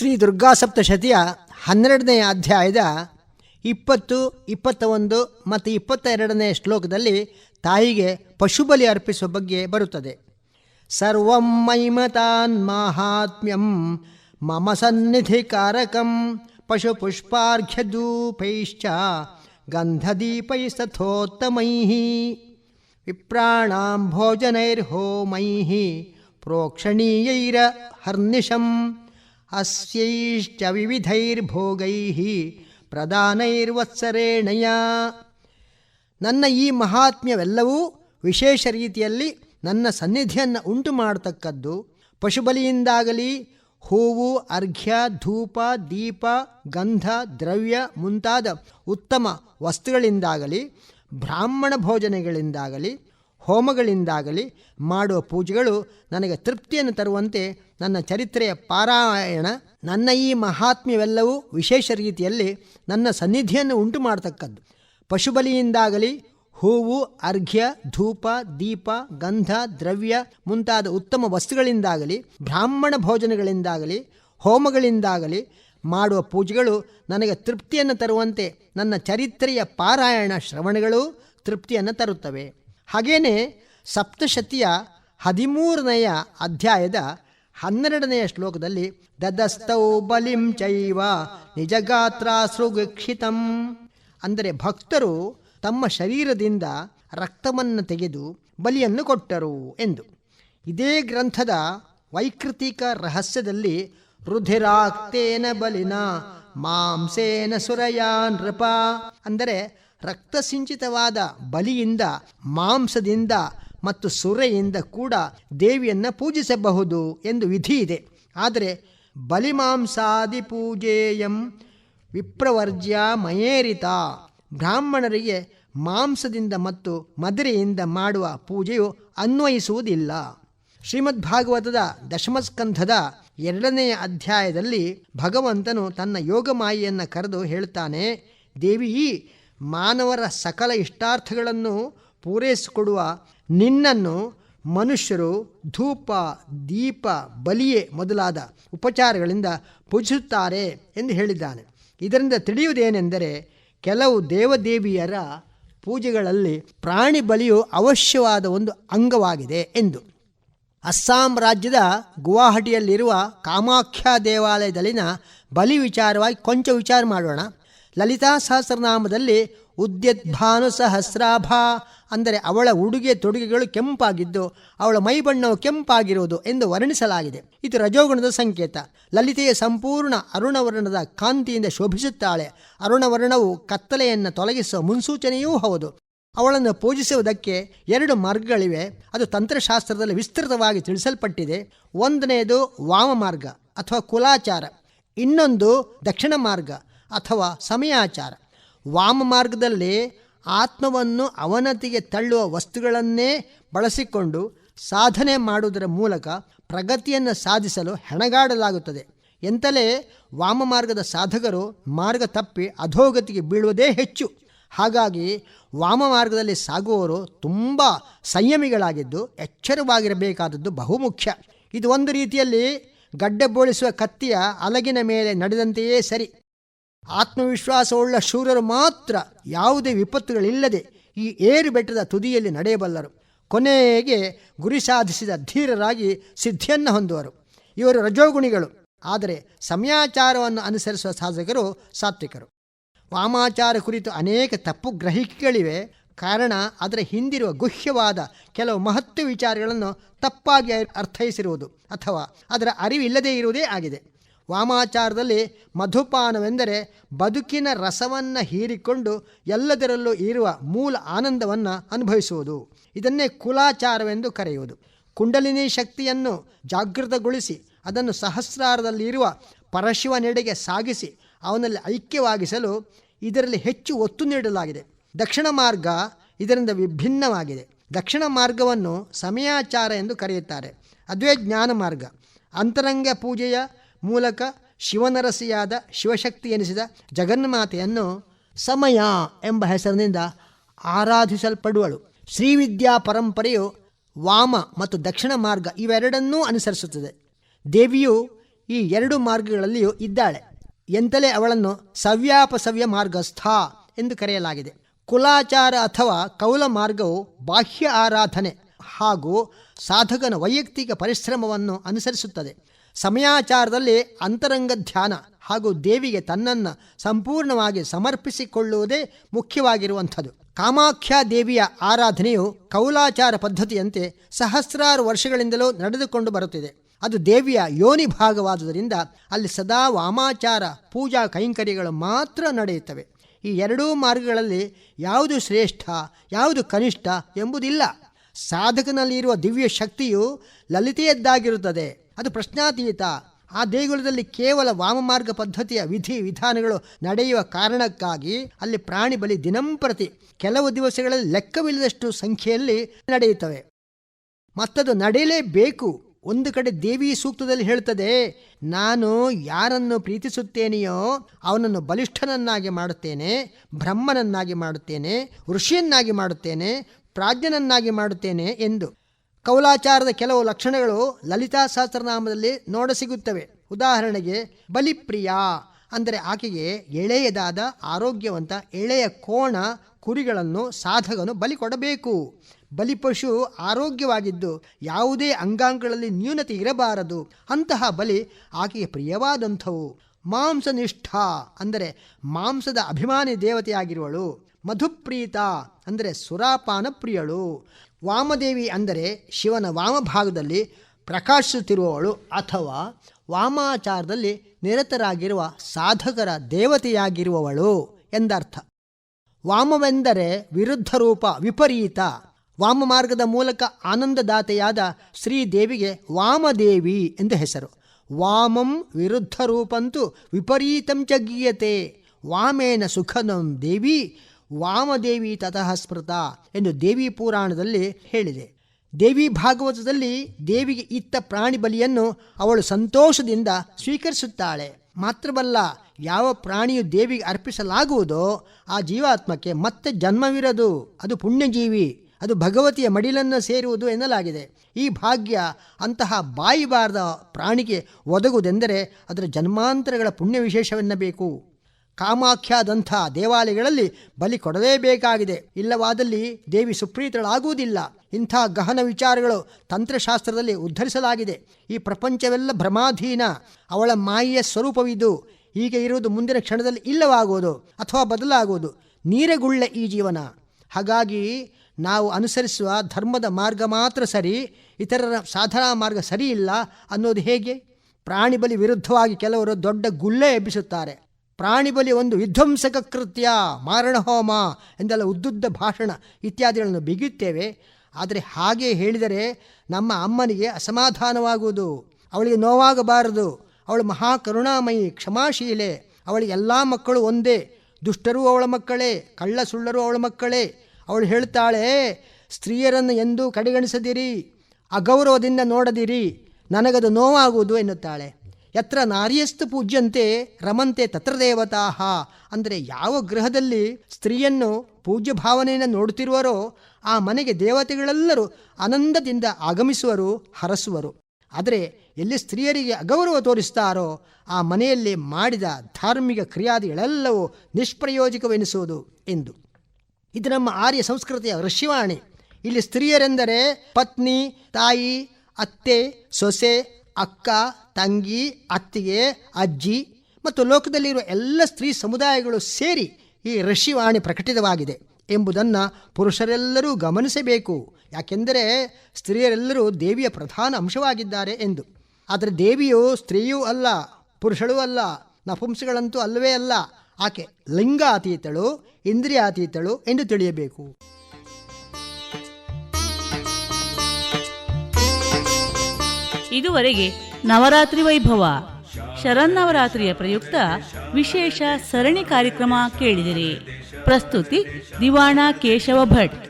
ಶ್ರೀ ದುರ್ಗಾ ಸಪ್ತಶತಿಯ ಹನ್ನೆರಡನೆಯ ಅಧ್ಯಾಯದ ಇಪ್ಪತ್ತು ಇಪ್ಪತ್ತ ಒಂದು ಮತ್ತು ಇಪ್ಪತ್ತ ಎರಡನೇ ಶ್ಲೋಕದಲ್ಲಿ ತಾಯಿಗೆ ಪಶುಬಲಿ ಅರ್ಪಿಸುವ ಬಗ್ಗೆ ಬರುತ್ತದೆ. ಸರ್ವಂ ಮೈಮತಾನ್ ಮಾಹಾತ್ಮ್ಯಂ ಮಮ ಸನ್ನಿಧಿಕಾರಕಂ ಗಂಧದೀಪೈ ಸಥೋತ್ತಮೈ ವಿಪ್ರಾಣಾಂ ಭೋಜನೈರ್ಹೋಮೈ ಪ್ರೋಕ್ಷಣೀಯೈರ ಹರ್ನಿಶಂ ಅಸ್ಯೈಶ್ಚ ವಿವಿಧೈರ್ಭೋಗೈ ಪ್ರಧಾನೈರ್ವತ್ಸರೇಣಯ. ನನ್ನ ಈ ಮಹಾತ್ಮ್ಯವೆಲ್ಲವೂ ವಿಶೇಷ ರೀತಿಯಲ್ಲಿ ನನ್ನ ಸನ್ನಿಧಿಯನ್ನು ಉಂಟು ಮಾಡತಕ್ಕದ್ದು ಪಶುಬಲಿಯಿಂದಾಗಲಿ ಹೂವು, ಅರ್ಘ್ಯ, ಧೂಪ, ದೀಪ, ಗಂಧ, ದ್ರವ್ಯ ಮುಂತಾದ ಉತ್ತಮ ವಸ್ತುಗಳಿಂದಾಗಲಿ ಬ್ರಾಹ್ಮಣ ಭೋಜನಗಳಿಂದಾಗಲಿ ಹೋಮಗಳಿಂದಾಗಲಿ ಮಾಡುವ ಪೂಜೆಗಳು ನನಗೆ ತೃಪ್ತಿಯನ್ನು ತರುವಂತೆ ನನ್ನ ಚರಿತ್ರೆಯ ಪಾರಾಯಣ, ನನ್ನ ಈ ಮಹಾತ್ಮ್ಯವೆಲ್ಲವೂ ವಿಶೇಷ ರೀತಿಯಲ್ಲಿ ನನ್ನ ಸನ್ನಿಧಿಯನ್ನು ಉಂಟು ಮಾಡತಕ್ಕದ್ದು ಪಶುಬಲಿಯಿಂದಾಗಲಿ ಹೂವು, ಅರ್ಘ್ಯ, ಧೂಪ, ದೀಪ, ಗಂಧ, ದ್ರವ್ಯ ಮುಂತಾದ ಉತ್ತಮ ವಸ್ತುಗಳಿಂದಾಗಲಿ, ಬ್ರಾಹ್ಮಣ ಭೋಜನಗಳಿಂದಾಗಲಿ, ಹೋಮಗಳಿಂದಾಗಲಿ ಮಾಡುವ ಪೂಜೆಗಳು ನನಗೆ ತೃಪ್ತಿಯನ್ನು ತರುವಂತೆ ನನ್ನ ಚರಿತ್ರೆಯ ಪಾರಾಯಣ ಶ್ರವಣಗಳು ತೃಪ್ತಿಯನ್ನು ತರುತ್ತವೆ. ಹಾಗೇನೆ ಸಪ್ತಶತಿಯ ಹದಿಮೂರನೆಯ ಅಧ್ಯಾಯದ ಹನ್ನೆರಡನೆಯ ಶ್ಲೋಕದಲ್ಲಿ ದದಸ್ತೌ ಬಲಿಂ ಚೈವ ನಿಜಗಾತ್ರ ಅಂದರೆ ಭಕ್ತರು ತಮ್ಮ ಶರೀರದಿಂದ ರಕ್ತವನ್ನು ತೆಗೆದು ಬಲಿಯನ್ನು ಕೊಟ್ಟರು ಎಂದು. ಇದೇ ಗ್ರಂಥದ ವೈಕೃತಿಕ ರಹಸ್ಯದಲ್ಲಿ ರುಧಿರಾಕ್ತೇನ ಬಲಿನ ಮಾಂಸೇನ ಸುರಯಾ ನೃಪ. ಅಂದರೆ ರಕ್ತಸಿಂಚಿತವಾದ ಬಲಿಯಿಂದ, ಮಾಂಸದಿಂದ ಮತ್ತು ಸುರೆಯಿಂದ ಕೂಡ ದೇವಿಯನ್ನು ಪೂಜಿಸಬಹುದು ಎಂದು ವಿಧಿ ಇದೆ. ಆದರೆ ಬಲಿಮಾಂಸಾದಿ ಪೂಜೇಯಂ ವಿಪ್ರವರ್ಜ್ಯ ಮಯೇರಿತ. ಬ್ರಾಹ್ಮಣರಿಗೆ ಮಾಂಸದಿಂದ ಮತ್ತು ಮದುರೆಯಿಂದ ಮಾಡುವ ಪೂಜೆಯು ಅನ್ವಯಿಸುವುದಿಲ್ಲ. ಶ್ರೀಮದ್ ಭಾಗವತದ ದಶಮಸ್ಕಂಧದ ಎರಡನೆಯ ಅಧ್ಯಾಯದಲ್ಲಿ ಭಗವಂತನು ತನ್ನ ಯೋಗಮಾಯಿಯನ್ನು ಕರೆದು ಹೇಳ್ತಾನೆ ದೇವಿ ಮಾನವರ ಸಕಲ ಇಷ್ಟಾರ್ಥಗಳನ್ನು ಪೂರೈಸಿಕೊಡುವ ನಿನ್ನನ್ನು ಮನುಷ್ಯರು ಧೂಪ, ದೀಪ, ಬಲಿಯೆ ಮೊದಲಾದ ಉಪಚಾರಗಳಿಂದ ಪೂಜಿಸುತ್ತಾರೆ ಎಂದು ಹೇಳಿದ್ದಾನೆ. ಇದರಿಂದ ತಿಳಿಯುವುದೇನೆಂದರೆ ಕೆಲವು ದೇವದೇವಿಯರ ಪೂಜೆಗಳಲ್ಲಿ ಪ್ರಾಣಿ ಬಲಿಯು ಅವಶ್ಯವಾದ ಒಂದು ಅಂಗವಾಗಿದೆ ಎಂದು. ಅಸ್ಸಾಂ ರಾಜ್ಯದ ಗುವಾಹಟಿಯಲ್ಲಿರುವ ಕಾಮಾಖ್ಯ ದೇವಾಲಯದಲ್ಲಿನ ಬಲಿ ವಿಚಾರವಾಗಿ ಕೊಂಚ ವಿಚಾರ ಮಾಡೋಣ. ಲಲಿತಾ ಸಹಸ್ರನಾಮದಲ್ಲಿ ಉದ್ಯದ್ಭಾನು ಸಹಸ್ರಾಭ ಅಂದರೆ ಅವಳ ಉಡುಗೆ ತೊಡುಗೆಗಳು ಕೆಂಪಾಗಿದ್ದು, ಅವಳ ಮೈಬಣ್ಣವು ಕೆಂಪಾಗಿರುವುದು ಎಂದು ವರ್ಣಿಸಲಾಗಿದೆ. ಇದು ರಜೋಗುಣದ ಸಂಕೇತ. ಲಲಿತೆಯ ಸಂಪೂರ್ಣ ಅರುಣವರ್ಣದ ಕಾಂತಿಯಿಂದ ಶೋಭಿಸುತ್ತಾಳೆ. ಅರುಣವರ್ಣವು ಕತ್ತಲೆಯನ್ನು ತೊಲಗಿಸುವ ಮುನ್ಸೂಚನೆಯೂ ಹೌದು. ಅವಳನ್ನು ಪೂಜಿಸುವುದಕ್ಕೆ ಎರಡು ಮಾರ್ಗಗಳಿವೆ. ಅದು ತಂತ್ರಶಾಸ್ತ್ರದಲ್ಲಿ ವಿಸ್ತೃತವಾಗಿ ತಿಳಿಸಲ್ಪಟ್ಟಿದೆ. ಒಂದನೆಯದು ವಾಮ ಮಾರ್ಗ ಅಥವಾ ಕುಲಾಚಾರ. ಇನ್ನೊಂದು ದಕ್ಷಿಣ ಮಾರ್ಗ ಅಥವಾ ಸಮಯಾಚಾರ. ವಾಮ ಮಾರ್ಗದಲ್ಲಿ ಆತ್ಮವನ್ನು ಅವನತಿಗೆ ತಳ್ಳುವ ವಸ್ತುಗಳನ್ನೇ ಬಳಸಿಕೊಂಡು ಸಾಧನೆ ಮಾಡುವುದರ ಮೂಲಕ ಪ್ರಗತಿಯನ್ನು ಸಾಧಿಸಲು ಹೆಣಗಾಡಲಾಗುತ್ತದೆ. ಎಂತಲೇ ವಾಮ ಮಾರ್ಗದ ಸಾಧಕರು ಮಾರ್ಗ ತಪ್ಪಿ ಅಧೋಗತಿಗೆ ಬೀಳುವುದೇ ಹೆಚ್ಚು. ಹಾಗಾಗಿ ವಾಮ ಮಾರ್ಗದಲ್ಲಿ ಸಾಗುವವರು ತುಂಬ ಸಂಯಮಿಗಳಾಗಿದ್ದು ಎಚ್ಚರವಾಗಿರಬೇಕಾದದ್ದು ಬಹುಮುಖ್ಯ. ಇದು ಒಂದು ರೀತಿಯಲ್ಲಿ ಗಡ್ಡೆ ಬೋಳಿಸುವ ಕತ್ತಿಯ ಅಲಗಿನ ಮೇಲೆ ನಡೆದಂತೆಯೇ ಸರಿ. ಆತ್ಮವಿಶ್ವಾಸವುಳ್ಳ ಶೂರರು ಮಾತ್ರ ಯಾವುದೇ ವಿಪತ್ತುಗಳಿಲ್ಲದೆ ಈ ಏರು ಬೆಟ್ಟದ ತುದಿಯಲ್ಲಿ ನಡೆಯಬಲ್ಲರು. ಕೊನೆಗೆ ಗುರಿ ಸಾಧಿಸಿದ ಧೀರರಾಗಿ ಸಿದ್ಧಿಯನ್ನು ಹೊಂದುವರು. ಇವರು ರಜೋಗುಣಿಗಳು. ಆದರೆ ಸಮಯಾಚಾರವನ್ನು ಅನುಸರಿಸುವ ಸಾಧಕರು ಸಾತ್ವಿಕರು. ವಾಮಾಚಾರ ಕುರಿತು ಅನೇಕ ತಪ್ಪು ಗ್ರಹಿಕೆಗಳಿವೆ. ಕಾರಣ ಅದರ ಹಿಂದಿರುವ ಗುಹ್ಯವಾದ ಕೆಲವು ಮಹತ್ವ ವಿಚಾರಗಳನ್ನು ತಪ್ಪಾಗಿ ಅರ್ಥೈಸಿರುವುದು ಅಥವಾ ಅದರ ಅರಿವಿಲ್ಲದೇ ಇರುವುದೇ ಆಗಿದೆ. ವಾಮಾಚಾರದಲ್ಲಿ ಮಧುಪಾನವೆಂದರೆ ಬದುಕಿನ ರಸವನ್ನು ಹೀರಿಕೊಂಡು ಎಲ್ಲದರಲ್ಲೂ ಇರುವ ಮೂಲ ಆನಂದವನ್ನು ಅನುಭವಿಸುವುದು. ಇದನ್ನೇ ಕುಲಾಚಾರವೆಂದು ಕರೆಯುವುದು. ಕುಂಡಲಿನಿ ಶಕ್ತಿಯನ್ನು ಜಾಗೃತಗೊಳಿಸಿ, ಅದನ್ನು ಸಹಸ್ರಾರದಲ್ಲಿ ಇರುವ ಪರಶಿವನೆಡೆಗೆ ಸಾಗಿಸಿ, ಅವನಲ್ಲಿ ಐಕ್ಯವಾಗಿಸಲು ಇದರಲ್ಲಿ ಹೆಚ್ಚು ಒತ್ತು ನೀಡಲಾಗಿದೆ. ದಕ್ಷಿಣ ಮಾರ್ಗ ಇದರಿಂದ ವಿಭಿನ್ನವಾಗಿದೆ. ದಕ್ಷಿಣ ಮಾರ್ಗವನ್ನು ಸಮಯಾಚಾರ ಎಂದು ಕರೆಯುತ್ತಾರೆ. ಅದುವೇ ಜ್ಞಾನ ಮಾರ್ಗ. ಅಂತರಂಗ ಪೂಜೆಯ ಮೂಲಕ ಶಿವನರಸಿಯಾದ ಶಿವಶಕ್ತಿ ಎನಿಸಿದ ಜಗನ್ಮಾತೆಯನ್ನು ಸಮಯ ಎಂಬ ಹೆಸರಿನಿಂದ ಆರಾಧಿಸಲ್ಪಡುವಳು. ಶ್ರೀವಿದ್ಯಾ ಪರಂಪರೆಯು ವಾಮ ಮತ್ತು ದಕ್ಷಿಣ ಮಾರ್ಗ ಇವೆರಡನ್ನೂ ಅನುಸರಿಸುತ್ತದೆ. ದೇವಿಯು ಈ ಎರಡು ಮಾರ್ಗಗಳಲ್ಲಿಯೂ ಇದ್ದಾಳೆ. ಎಂತಲೇ ಅವಳನ್ನು ಸವ್ಯಾಪಸವ್ಯ ಮಾರ್ಗಸ್ಥ ಎಂದು ಕರೆಯಲಾಗಿದೆ. ಕುಲಾಚಾರ ಅಥವಾ ಕೌಲ ಮಾರ್ಗವು ಬಾಹ್ಯ ಆರಾಧನೆ ಹಾಗೂ ಸಾಧಕನ ವೈಯಕ್ತಿಕ ಪರಿಶ್ರಮವನ್ನು ಅನುಸರಿಸುತ್ತದೆ. ಸಮಯಾಚಾರದಲ್ಲಿ ಅಂತರಂಗ ಧ್ಯಾನ ಹಾಗೂ ದೇವಿಗೆ ತನ್ನನ್ನು ಸಂಪೂರ್ಣವಾಗಿ ಸಮರ್ಪಿಸಿಕೊಳ್ಳುವುದೇ ಮುಖ್ಯವಾಗಿರುವಂಥದ್ದು. ಕಾಮಾಖ್ಯ ದೇವಿಯ ಆರಾಧನೆಯು ಕೌಲಾಚಾರ ಪದ್ಧತಿಯಂತೆ ಸಹಸ್ರಾರು ವರ್ಷಗಳಿಂದಲೂ ನಡೆದುಕೊಂಡು ಬರುತ್ತಿದೆ. ಅದು ದೇವಿಯ ಯೋನಿ ಭಾಗವಾದುದರಿಂದ ಅಲ್ಲಿ ಸದಾ ವಾಮಾಚಾರ, ಪೂಜಾ ಕೈಂಕರ್ಯಗಳು ಮಾತ್ರ ನಡೆಯುತ್ತವೆ. ಈ ಎರಡೂ ಮಾರ್ಗಗಳಲ್ಲಿ ಯಾವುದು ಶ್ರೇಷ್ಠ, ಯಾವುದು ಕನಿಷ್ಠ ಎಂಬುದಿಲ್ಲ. ಸಾಧಕನಲ್ಲಿರುವ ದಿವ್ಯ ಶಕ್ತಿಯು ಲಲಿತೆಯದ್ದಾಗಿರುತ್ತದೆ. ಅದು ಪ್ರಶ್ನಾತೀತ. ಆ ದೇಗುಲದಲ್ಲಿ ಕೇವಲ ವಾಮಮಾರ್ಗ ಪದ್ಧತಿಯ ವಿಧಿ ವಿಧಾನಗಳು ನಡೆಯುವ ಕಾರಣಕ್ಕಾಗಿ ಅಲ್ಲಿ ಪ್ರಾಣಿ ಬಲಿ ದಿನಂಪ್ರತಿ ಕೆಲವು ದಿವಸಗಳಲ್ಲಿ ಲೆಕ್ಕವಿಲ್ಲದಷ್ಟು ಸಂಖ್ಯೆಯಲ್ಲಿ ನಡೆಯುತ್ತವೆ. ಮತ್ತದು ನಡೆಯಲೇಬೇಕು. ಒಂದು ಕಡೆ ದೇವಿ ಸೂಕ್ತದಲ್ಲಿ ಹೇಳ್ತದೆ, ನಾನು ಯಾರನ್ನು ಪ್ರೀತಿಸುತ್ತೇನೆಯೋ ಅವನನ್ನು ಬಲಿಷ್ಠನನ್ನಾಗಿ ಮಾಡುತ್ತೇನೆ, ಬ್ರಹ್ಮನನ್ನಾಗಿ ಮಾಡುತ್ತೇನೆ, ಋಷಿಯನ್ನಾಗಿ ಮಾಡುತ್ತೇನೆ, ಪ್ರಾಜ್ಞನನ್ನಾಗಿ ಮಾಡುತ್ತೇನೆ ಎಂದು. ಕೌಲಾಚಾರದ ಕೆಲವು ಲಕ್ಷಣಗಳು ಲಲಿತಾ ಸಹಸ್ರನಾಮದಲ್ಲಿ ನೋಡಸಿಗುತ್ತವೆ ಉದಾಹರಣೆಗೆ, ಬಲಿಪ್ರಿಯ ಅಂದರೆ ಆಕೆಗೆ ಎಳೆಯದಾದ ಆರೋಗ್ಯವಂತ ಎಳೆಯ ಕೋಣ ಕುರಿಗಳನ್ನು ಸಾಧಕನು ಬಲಿ ಕೊಡಬೇಕು. ಬಲಿಪಶು ಆರೋಗ್ಯವಾಗಿದ್ದು ಯಾವುದೇ ಅಂಗಾಂಗಗಳಲ್ಲಿ ನ್ಯೂನತೆ ಇರಬಾರದು. ಅಂತಹ ಬಲಿ ಆಕೆಗೆ ಪ್ರಿಯವಾದಂಥವು. ಮಾಂಸನಿಷ್ಠ ಅಂದರೆ ಮಾಂಸದ ಅಭಿಮಾನಿ ದೇವತೆಯಾಗಿರುವಳು. ಮಧುಪ್ರೀತ ಅಂದರೆ ಸುರಾಪಾನ ಪ್ರಿಯಳು ವಾಮದೇವಿ ಅಂದರೆ ಶಿವನ ವಾಮಭಾಗದಲ್ಲಿ ಪ್ರಕಾಶಿಸುತ್ತಿರುವವಳು ಅಥವಾ ವಾಮಾಚಾರದಲ್ಲಿ ನಿರತರಾಗಿರುವ ಸಾಧಕರ ದೇವತೆಯಾಗಿರುವವಳು ಎಂದರ್ಥ. ವಾಮವೆಂದರೆ ವಿರುದ್ಧ ರೂಪ ವಿಪರೀತ. ವಾಮ ಮಾರ್ಗದ ಮೂಲಕ ಆನಂದದಾತೆಯಾದ ಶ್ರೀದೇವಿಗೆ ವಾಮದೇವಿ ಎಂದು ಹೆಸರು. ವಾಮಂ ವಿರುದ್ಧ ರೂಪಂತೂ ವಿಪರೀತಂ ಗೀಯತೆ. ವಾಮೇನ ಸುಖನಂ ದೇವಿ. ವಾಮದೇವಿ ತತಃ ಸ್ಮೃತ ಎಂದು ದೇವಿ ಪುರಾಣದಲ್ಲಿ ಹೇಳಿದೆ. ದೇವಿ ಭಾಗವತದಲ್ಲಿ ದೇವಿಗೆ ಇತ್ತ ಪ್ರಾಣಿ ಬಲಿಯನ್ನು ಅವಳು ಸಂತೋಷದಿಂದ ಸ್ವೀಕರಿಸುತ್ತಾಳೆ. ಮಾತ್ರವಲ್ಲ, ಯಾವ ಪ್ರಾಣಿಯು ದೇವಿಗೆ ಅರ್ಪಿಸಲಾಗುವುದೋ ಆ ಜೀವಾತ್ಮಕ್ಕೆ ಮತ್ತೆ ಜನ್ಮವಿರದು. ಅದು ಪುಣ್ಯಜೀವಿ, ಅದು ಭಗವತಿಯ ಮಡಿಲನ್ನು ಸೇರುವುದು ಎನ್ನಲಾಗಿದೆ. ಈ ಭಾಗ್ಯ ಅಂತಹ ಬಾಯಿಬಾರದ ಪ್ರಾಣಿಗೆ ಒದಗುವುದೆಂದರೆ ಅದರ ಜನ್ಮಾಂತರಗಳ ಪುಣ್ಯ ವಿಶೇಷವೆನ್ನಬೇಕು ಕಾಮಾಖ್ಯಾದಂಥ ದೇವಾಲಯಗಳಲ್ಲಿ ಬಲಿ ಕೊಡಲೇಬೇಕಾಗಿದೆ. ಇಲ್ಲವಾದಲ್ಲಿ ದೇವಿ ಸುಪ್ರೀತಳಾಗುವುದಿಲ್ಲ. ಇಂಥ ಗಹನ ವಿಚಾರಗಳು ತಂತ್ರಶಾಸ್ತ್ರದಲ್ಲಿ ಉದ್ಧರಿಸಲಾಗಿದೆ. ಈ ಪ್ರಪಂಚವೆಲ್ಲ ಭ್ರಮಾಧೀನ. ಅವಳ ಮಾಯೆಯ ಸ್ವರೂಪವಿದು. ಹೀಗೆ ಇರುವುದು ಮುಂದಿನ ಕ್ಷಣದಲ್ಲಿ ಇಲ್ಲವಾಗುವುದು ಅಥವಾ ಬದಲಾಗುವುದು. ನೀರೆಗುಳ್ಳೆ ಈ ಜೀವನ. ಹಾಗಾಗಿ ನಾವು ಅನುಸರಿಸುವ ಧರ್ಮದ ಮಾರ್ಗ ಮಾತ್ರ ಸರಿ, ಇತರರ ಸಾಧನಾ ಮಾರ್ಗ ಸರಿ ಇಲ್ಲ ಅನ್ನೋದು ಹೇಗೆ? ಪ್ರಾಣಿ ಬಲಿ ವಿರುದ್ಧವಾಗಿ ಕೆಲವರು ದೊಡ್ಡ ಗುಳ್ಳೆ ಎಬ್ಬಿಸುತ್ತಾರೆ. ಪ್ರಾಣಿ ಬಲಿ ಒಂದು ವಿಧ್ವಂಸಕ ಕೃತ್ಯ, ಮಾರಣಹೋಮ ಎಂದೆಲ್ಲ ಉದ್ದುದ್ದ ಭಾಷಣ ಇತ್ಯಾದಿಗಳನ್ನು ಬಿಗಿಯುತ್ತೇವೆ. ಆದರೆ ಹಾಗೆ ಹೇಳಿದರೆ ನಮ್ಮ ಅಮ್ಮನಿಗೆ ಅಸಮಾಧಾನವಾಗುವುದು, ಅವಳಿಗೆ ನೋವಾಗಬಾರದು, ಅವಳು ಮಹಾಕರುಣಾಮಯಿ, ಕ್ಷಮಾಶೀಲೆ, ಅವಳಿಗೆ ಎಲ್ಲ ಮಕ್ಕಳು ಒಂದೇ, ದುಷ್ಟರೂ ಅವಳ ಮಕ್ಕಳೇ ಕಳ್ಳ ಸುಳ್ಳರೂ ಅವಳ ಮಕ್ಕಳೇ. ಅವಳು ಹೇಳ್ತಾಳೆ, ಸ್ತ್ರೀಯರನ್ನು ಎಂದೂ ಕಡೆಗಣಿಸದಿರಿ, ಅಗೌರವದಿಂದ ನೋಡದಿರಿ, ನನಗದು ನೋವಾಗುವುದು ಎನ್ನುತ್ತಾಳೆ. ಯತ್ರ ನಾರಿಯಸ್ತು ಪೂಜ್ಯಂತೆ ರಮಂತೆ ತತ್ರ ದೇವತಾಹ ಅಂದರೆ ಯಾವ ಗೃಹದಲ್ಲಿ ಸ್ತ್ರೀಯನ್ನು ಪೂಜ್ಯ ಭಾವನೆಯನ್ನು ನೋಡುತ್ತಿರುವರೋ, ಆ ಮನೆಗೆ ದೇವತೆಗಳೆಲ್ಲರೂ ಆನಂದದಿಂದ ಆಗಮಿಸುವರು, ಹರಸುವರು. ಆದರೆ ಎಲ್ಲಿ ಸ್ತ್ರೀಯರಿಗೆ ಅಗೌರವ ತೋರಿಸ್ತಾರೋ, ಆ ಮನೆಯಲ್ಲಿ ಮಾಡಿದ ಧಾರ್ಮಿಕ ಕ್ರಿಯಾದಿಗಳೆಲ್ಲವೂ ನಿಷ್ಪ್ರಯೋಜಕವೆನಿಸುವುದು ಎಂದು. ಇದು ನಮ್ಮ ಆರ್ಯ ಸಂಸ್ಕೃತಿಯ ಋಷಿವಾಣಿ ಇಲ್ಲಿ ಸ್ತ್ರೀಯರೆಂದರೆ ಪತ್ನಿ, ತಾಯಿ, ಅತ್ತೆ, ಸೊಸೆ, ಅಕ್ಕ ತಂಗಿ, ಅತ್ತಿಗೆ, ಅಜ್ಜಿ ಮತ್ತು ಲೋಕದಲ್ಲಿರುವ ಎಲ್ಲ ಸ್ತ್ರೀ ಸಮುದಾಯಗಳು ಸೇರಿ ಈ ಋಷಿವಾಣಿ ಪ್ರಕಟಿತವಾಗಿದೆ ಎಂಬುದನ್ನು ಪುರುಷರೆಲ್ಲರೂ ಗಮನಿಸಬೇಕು. ಯಾಕೆಂದರೆ ಸ್ತ್ರೀಯರೆಲ್ಲರೂ ದೇವಿಯ ಪ್ರಧಾನ ಅಂಶವಾಗಿದ್ದಾರೆ ಎಂದು. ಆದರೆ ದೇವಿಯು ಸ್ತ್ರೀಯೂ ಅಲ್ಲ, ಪುರುಷಳೂ ಅಲ್ಲ ನಪುಂಸಗಳಂತೂ ಅಲ್ಲವೇ ಅಲ್ಲ. ಆಕೆ ಲಿಂಗ ಅತೀತಳು ಇಂದ್ರಿಯಾತೀತಳು ಎಂದು ತಿಳಿಯಬೇಕು. ಇದುವರೆಗೆ ನವರಾತ್ರಿ ವೈಭವ. ಶರನ್ನವರಾತ್ರಿಯ ಪ್ರಯುಕ್ತ ವಿಶೇಷ ಸರಣಿ ಕಾರ್ಯಕ್ರಮ ಕೇಳಿದಿರಿ. ಪ್ರಸ್ತುತಿ ದಿವಾಣ ಕೇಶವ ಭಟ್.